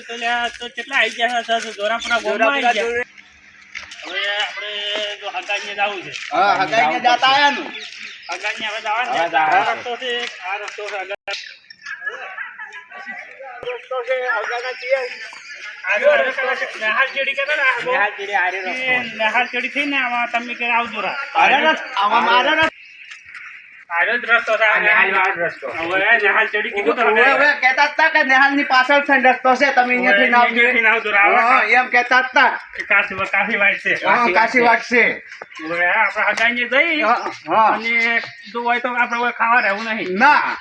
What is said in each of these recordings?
આપણે તો લ્યા તો કેટલા આવી ગયા છે જોરાપુરા ગામમાં આવી ગયા. હવે આપણે જો હગાઈને જવું છે. હા હગાઈને જાતા આયા હગાઈને હવે જવાનું આ રસ્તો છે આ રસ્તો છે હગા રસ્તો છે હગાના છીએ ચેડી થઈને આમાં તમે કે આવજો રા. મારા રસ આવા મારા રસ આગળ જ રસ્તો છે આ આ નેહાલ નેહાલ. વાળો રસ્તો. હવે નેહાલ ચેડી કીધું તો હવે હવે કહેતા જ તા કે નેહાલની પાછળ છે રસ્તો છે તમે અહીંયાથી ના આવજો. અહીંયાથી આવજો હા, એમ કહેતા જ તા. કાશી કાશી વાઈટ છે. હા કાશી વાત છે. હવે આપણે હગાઈને જઈ હા, હા. અને જો હોય તો આપણે ખાવા રહેવું નહીં. ના.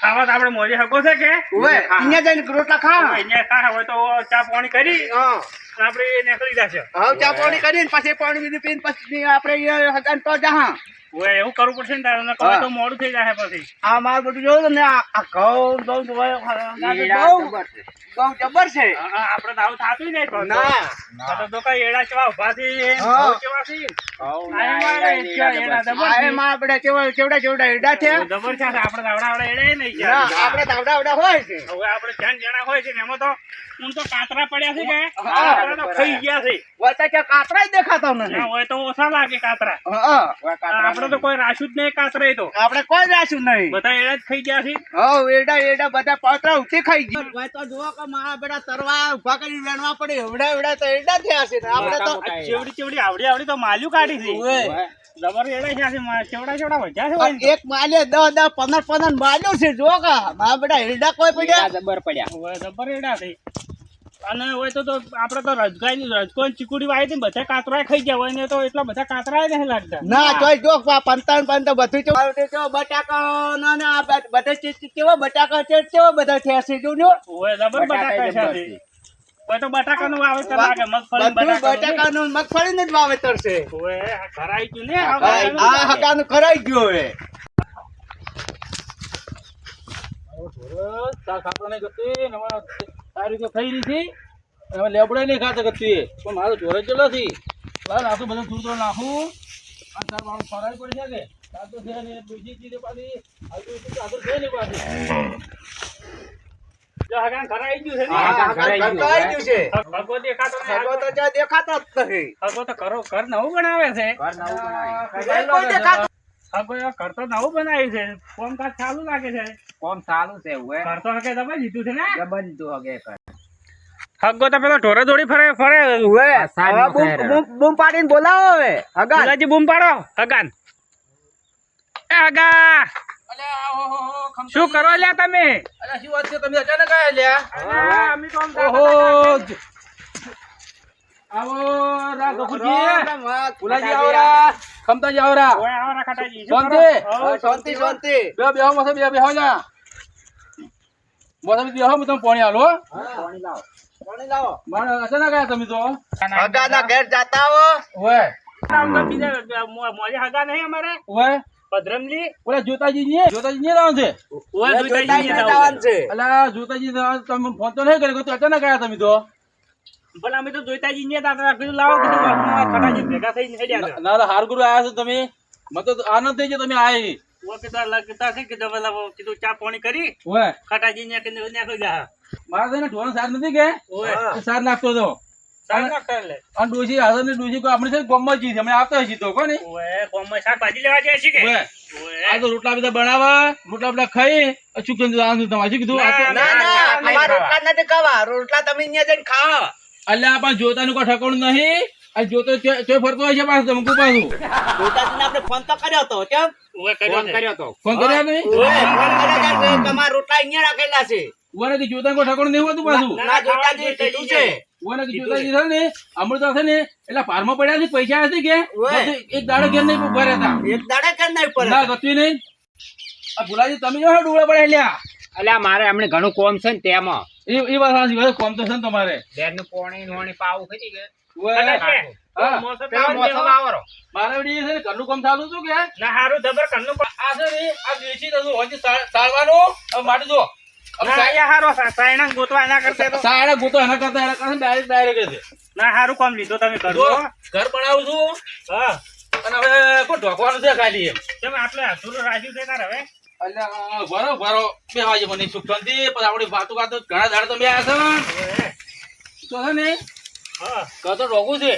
ખાવા તો આપણે મોજે હકો છે કે? હવે અહીંયા જઈને રોટલા ખા. અહીંયા ખાવા હોય તો ચા પાણી કરી. હા. આપણે નીકળી જશે. હવે ચા પાણી કરીને પછી પાણી બીજું પીને પછી આપણે અહીંયા તો જા એવું કરવું પડશે ને તારે નકર હા. તો મોડું થઈ જાય પછી. આ માર બધું જોયું આ ઘઉં ઘઉં એડા બહુ જબર છે. બહુ જબર છે. હા, હા, આપણે તો થાતું ય ના. તો તો કઈ એડા કેવા ઊભા કેવા આપણે કેવડા કેવડા કેવડા એડા છે? જબર છે આપડે દાવડા આવડા એડા નહીં આપડે ના આવડા હોય છે. હવે આપડે જ્યાં જણા હોય છે ને એમાં તો હું તો કાતરા પડ્યા છે કે? હા, ખાઈ ગયા છે. કે કાતરા જ દેખાતા નથી હોય તો ઓછા લાગે કાતરા. કાતરા આપણે તો કોઈ રાશું જ નહીં કાતરે તો. આપડે કોઈ રાશું નહીં. બધા એડા જ ખાઈ ગયા છે. હવ એડા એડા બધા પાત્રા ઉઠી ખાઈ ગયા. ભાઈ તો જુઓ કે મારા બેટા તરવા ઊભા કરી વેણવા પડે. એવડા એવડા તો એડા થયા છે આપડે તો ચેવડી ચેવડી આવડી આવડી તો માલ્યું કાઢી છે. જબર એડા છે છે ચેવડા ચેવડા વધ્યા છે. એક માલે દસ દસ પંદર પંદર માલ્યું છે. જો કા મારા બેટા એડા કોઈ પડ્યા? જબર પડ્યા. જબર એડા છે. અને હોય તો તો આપણે તો રજગાઈ રજકો ને ચીકુડી વાવી ને બધા કાતરા ખાઈ ગયા હોય ને તો એટલા બધા કાતરા નહીં લાગતા. ના ચોય જો પંતાન પંત બધું ચો બટાકા ના ના બધા કેવો? બટાકા છે કેવો બધા થયા છે જોજો હોય જબર બટાકા છે છે. હોય તો બટાકાનું વાવેતર લાગે મગફળી બટાકાનું. મગફળીનું જ વાવેતર છે. હોય ખરાઈ ગયું ને આ આ હકાનું કરાઈ ગયું હવે. સારી રીતે થઈ રહી હતી હવે લેબડે નહીં ખાતે કરતી પણ મારો જોરે ચલો થી લાલ નાખું બધું થોડું નાખું. આ તાર મારું ફરાય પડી જાય કે? તાર તો છે ને બીજી ચીજ પાછી આગળ આગળ ને પાછી. જો દેખાતો જ નથી. ઘરો ઘર નવું બનાવે. છે ઘર નવું બનાવ્યું. કોઈ દેખાતું ભગવો એ ઘર તો નવું બનાવ્યું છે? કામકાજ ચાલુ લાગે છે? કોમ સારું છે હવે ઘર હકે દબાઈ દીધું છે ને? જબર દીધું હગે ઘર. તો પેલો ઢોરે દોડી ફરે ફરે હવે આ સાહેબ હવે નો બૂમ બૂમ- બૂમ પાડીને બોલાવો હવે હગા ગુલાજી બૂમ પાડો હગાન. એ હગા. શું કરો લ્યા તમે? શું વાત છે? તમે અચાનક આયા લ્યા? અમે તો ઓહો દાદા આવો રા ગફુરજી ગુલાજી આવો રા ખમતાજી આવો રા ઓય આવો રખાટાજી. શું શાંતિ? શાંતિ શાંતિ બે બેહો મસે બે બેહો જા. મોસમ બેહો હું તમને પાણી આલો પાણી લાવો. પાણી લાવો મારે અચાનક આયા તમે તો. હગાના ઘેર જાતા હો. ઓય. બીજા હગા નહીં અમારે? ઓય. ભદ્રમલી ઓલા જોતાજી ની જોતાજી ની લાવો છે? ઓય જોતાજી દુતાજી જવાનું છે. અલા જોતાજી તમે ફોન તો નહીં કર્યો તો અચાનક આયા તમે તો. ભલે અમે તો જોઈતા જઈએ દાદા કીધું લાવો કીધું ખટાજી ભેગા થઈને હેડ્યા ના ના હાર ગુરુ આયા છો તમે? મત તો આનંદ થઈ ગયો તમે આયા પાણી રોટલા બધા બનાવા રોટલા બધા ખાઈ શું કીધું રોટલા ખાવા. રોટલા તમે અહીંયા જઈને ખાઓ. અલ્યા પણ જોતાનું કોઈ ઠકાણું નહીં. આ જોતો ચોય ફરતો હોય છે પાછું ધમકું પાછું. જોતાજીને આપણે ફોન તો કર્યો હતો કેમ? ફોન કર્યો તો. ફોન કર્યા તમે ઓય, ફોન કર્યો તમારા રોટલા અહીંયા રાખેલા છે. ઉવાને કે જોતાનું કોઈ ઠકાણું નહીં હોતું પાછું. ના જોતાજી કીધું છે. ઉવાને કે જોતાજી છે ને અમૃત છે ને એટલે પારમાં પડ્યા છે પૈસા હશે કે? એક દાડો ઘેર નહીં ઊભા રહેતા. એક દાડે કે નહીં પડે ના ગતું નહીં. આ ભુલાજી તમે જો ડોળા પડ્યા લ્યા. અલ્યા મારે એમને ઘણું કોમ છે ને તેમાં. એ એ વાત સાચી વાત કોમ તો છે ને તમારે. ઘેરનું પોણી નોણી પાવું ખરી કે? છે. મારે ને ઘરનું કામ ચાલુ કે? ના જબર આ છે ને આ દેશી દસું હોય સાળવાનું માટે જો ના ના ઘર બનાવું છું. અને હવે કોઈ ઢોકવાનું છે ખાલી એમ. રાખ્યું છે હવે? અલ્યા ભરો ભરો. બે વાગે મને સુખ શાંતિ. આપણી વાતો વાતો ઘણા દાડ તમે આયા છો તો છે ને કહો તો રોગું છે.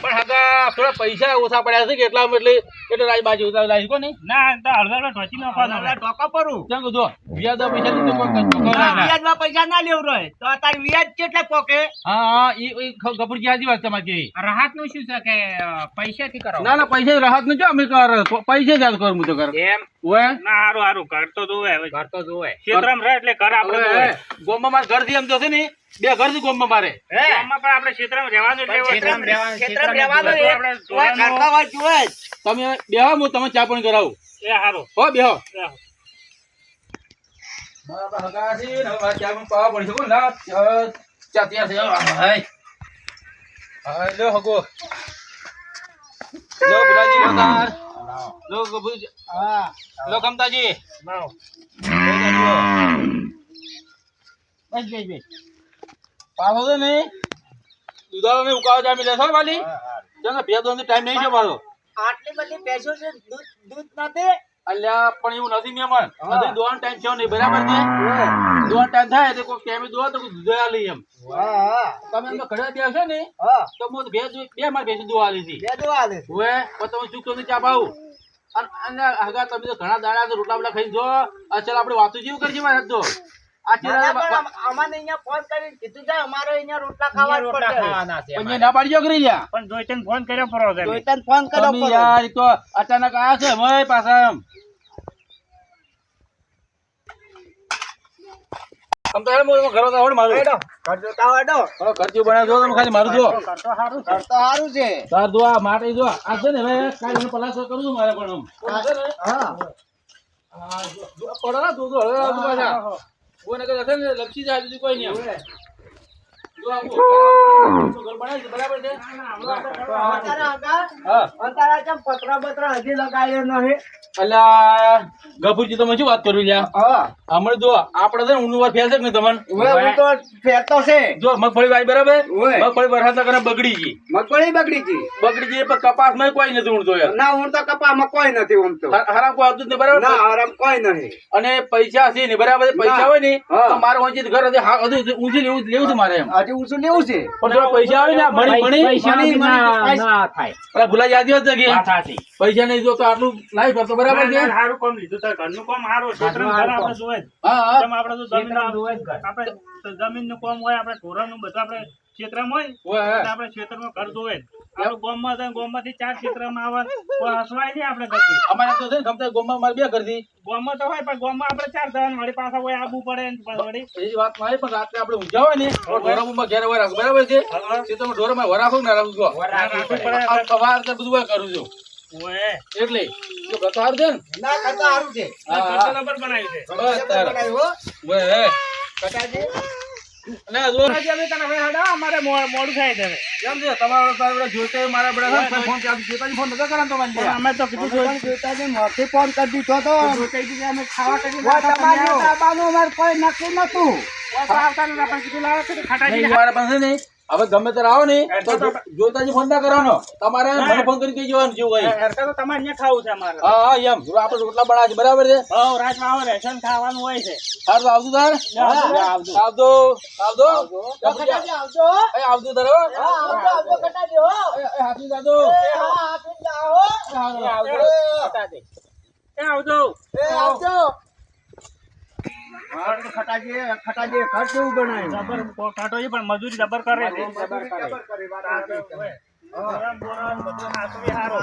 પણ હગા થોડા પૈસા ઓછા પડ્યા છે કેટલા એટલે એટલે રાજ બાજુ ઉતાર લાવી કો નહીં? ના તો અડધા ઢોચી નાખવાનો ટોકા પરું. કેમ કીધું? વ્યાજ દો પૈસા. વ્યાજમાં પૈસા ના લેવું રહે. તો અત્યારે વ્યાજ કેટલા પોકે? હા હા ઈ ખ- કપૂરજી વાત તમારી રાહતનું શું છે કે કરો? ના ના પૈસા રાહતનું જો અમે કર પૈસા જ કરું હું તો કર. એમ? ઓય ના હારું હારું ઘર જોવે હવે. ઘર જોવે. ક્ષેત્રમાં રહે એટલે ઘર આપણે ગોમમાં મારે ઘરથી એમ તો ને બે ઘરથી ગોમમાં મારે. હે? પણ આપણે ક્ષેત્રમાં રહેવાનું રહેવાનું, ક્ષેત્રમાં રહેવાનું આપણે. તમે બેહો હું તમે ચા પણ કરાવું. એ હારું. હો બેહો. એ ચા તૈયાર થઈ જાઓ. હાય. હાય, લો હગો. લો ગુલાજી, લો તાર. લો ગભુજી. હા લો કમતાજી. લાવો. બસ, બસ, બસ. પાછો છે ને દુધાળો ને ઉકાળો ચા મિલે છે વાલી ચાલ ને, ટાઈમ નહીં છે મારો આટલી બધી ભેંસો છે દૂધ દૂધ નથી અલ્યા પણ એવું નથી મેમન નથી દોન ટાઈમ થયો નહીં બરાબર છે? દોન ટાઈમ થાય તો કોઈ કેમી દો તો કોઈ લઈ એમ. તમે એમ તો દે બેસો ને તો હું બે બે માર ભેંસી દોવા આલી હતી. બે દો આલી હોય પછી તમે શું તો નહીં ચા પાવું અને અને તમે તો ઘણા દાડા તો રોટલા બલા ખાઈ જો અચલ આપણે વાતો જેવું કરજે મારે તો. આ ના, ના, પણ ચીરા અમ- અમને અહીંયા ફોન કરીને કીધું છે અમારે અહીંયા રોટલા ખાવા જ રોટલા પડશે. ખાવાના છે પંજે ના પાડજો કરી લ્યા પણ જોઈતને ફોન કર્યો પરો તમે. જોઈતાને ફોન કરો તમે યાર ઈ તો અચાનક આયા છે મય પાછા એમ. આમ તો મોર ઘર તો હોડ મારું. હેડો. ઘર જોતા હવે ખર્ચું બનાવી તમે ખાલી મારું જો કરતો સારું છે. ઘર છે. તાર દો આ માટે જો આ છે ને હવે કાલે હું પલાસ કરું છું મારે પણ આમ? હા. જો, જો, પડો ના તું તો હવે કોઈને કદાચ લપસી જાય બીજું કોઈ નહીં ગફુરજી તમે શું વાત કરવી હમણાં જો આપડે છે ને ઊનું વાર ફેરશે ને તમને? ફેરતો છે. જો મગફળી ભાઈ બરાબર? મગફળી વરસાદ કરે બગડી ગઈ. મગફળી બગડી ગઈ. બગડી ગઈ પણ કપાસમાં કોઈ નથી ઊંડતો ના હું તો કપામાં કોઈ નથી ઊંડતો હરામ કોઈ આવતું બરાબર? ના આરામ કોઈ નહીં અને પૈસા છે ને બરાબર? પૈસા હોય ને. મારે ઊંચી ઘર હજુ ઊંચી લેવું લેવું છે મારે એમ. હજી લેવું છે. પણ થોડા પૈસા આવે ને મણી મણી મણી- ના થાય. પેલા ભૂલા યાદી હતો કે. પૈસા નહીં જો તો આટલું લાવી કરતો બરાબર છે. સારું કામ લીધું. તારે ઘરનું કામ સારું ક્ષેત્રમાં ઘર આપણે જોવે હા આપણે તો જમીનનું. આપણે જમીનનું કામ હોય આપણે ઢોરણનું બધું આપણે ક્ષેત્રમાં હોય. આપણે ક્ષેત્રમાં ઘર જોવે. આપણે ગામમાં તો ગામમાંથી ચાર ક્ષેત્રમાં આવે કોઈ હસવાય નહીં આપણે ગતિ અમારે તો છે ને ગમતા ગોમમાં મારે બે ઘરથી. ગામમાં તો હોય પણ ગામમાં આપણે ચાર જણ વળી પાછા હોય આબુ પડે ને વળી. એ વાતમાં પણ રાત્રે આપણે ઊંઘ્યા હોય ને તો ઘેર હોય રાખો બરાબર છે? હા. એ વરાખો ને રાખો છો સવાર બધું હોય કરું છું. એટલે જો ગતો હારું છે ને. ના કરતા સારું છે. તો હા. નંબર બનાવ્યું છે. બસ તારે. કટાજી અમારે મોડું થાય હવે. કેમ છે? તમારા પાસે મારા બધા ફોન જોતાજી ફોન નતો તમારે અમે તો કીધું મોરથી ફોન કરી દીધો તો. જોતાઈ દીધી અમે ખાવા કરી દાબાનું અમારે કોઈ નક્કી નતું આવતા નતા પણ કીધું લાવો નહીં, મારા પાસે ને હવે ગમે ત્યારે આવો ને તો જો- જોતાજી ફોન ના કરવાનો. તમારે મને ફોન કરી કહી જવાનું જેવું હોય. હરકા તો તમારે અહીંયા ખાવું છે અમારે. હા હા એમ. જો આપણે રોટલા બનાવ્યા છે બરાબર છે? હવ રાતમાં આવો રેશન ખાવાનું હોય છે. સારું તો આવતું તાર. હા, આવજો આવજો. આવજો આવજો. હો. આવજો તાર આવજો આવજો હો. હાથી દાદો હા હો. એ, એ આવજો. આવજો. આવજો. હા, ખટાજી ખટાજી ઘર કેવું બનાવ્યું જબર કાઢો છે પણ મજૂરી જબર કરે જબર કરી, બોરાન બધું નાસવી હારો.